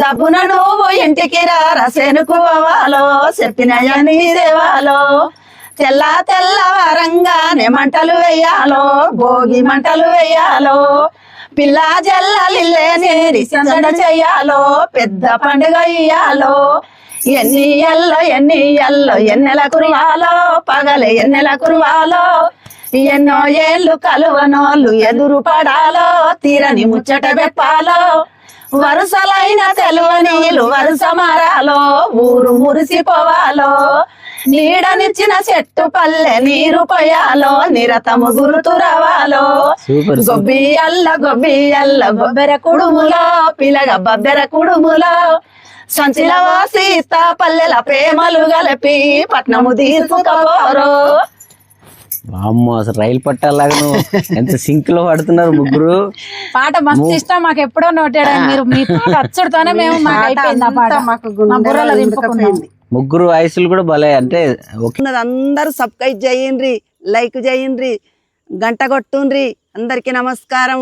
డబ్బున నువ్వు ఇంటికి రాసేనుకు రసేనుకు పోవాలో చెప్పినయని దేవాలో. తెల్ల తెల్లవారంగానే మంటలు వేయాలో భోగి మంటలు వేయాలో. పిల్ల జల్లలిల్లేని సందడ చెయ్యాలో పెద్ద పండుగ ఇయ్యాలో. ఎన్ని ఎల్లో ఎన్ని ఎల్లో ఎన్నెల కురువాలో పగలే ఎన్నెల కురవాలో. ఎన్నో ఏళ్ళు కలువనోళ్ళు ఎదురు పడాలో తీరని ముచ్చట పెట్టాలో వరుసలైన తెలువనీలు వరుస మారాలో ఊరు మురిసిపోవాలో నీడనిచ్చిన చెట్టు పల్లె నీరు పోయాలో నిరతము గురుతు రావాలో. గొబ్బియల్ల గొబ్బియల్ల గొబ్బెర కుడుములో పిలగ బబ్బెర కుడుములో. సంచిల సీత పల్లెల ప్రేమలు గలిపి పట్నము తీసుకపోరు. అమ్మో అసలు రైలు పట్టాలాగా నువ్వు ఎంత సింక్లో పడుతున్నారు ముగ్గురు? పాట మస్తు ఇష్టం మాకు ఎప్పుడో నోటాడు మీరు మీ పాట అచ్చుడుతోనే మేము మాకు అయిపోయింది ఆ పాట. మాకు మా బుర్రలో దింపుకున్నాం. ముగ్గురు వయసులు కూడా భలే అంటే అందరూ సబ్స్క్రైబ్ చేయండి లైక్ చేయండి గంట కొట్టుండ్రి అందరికి నమస్కారం.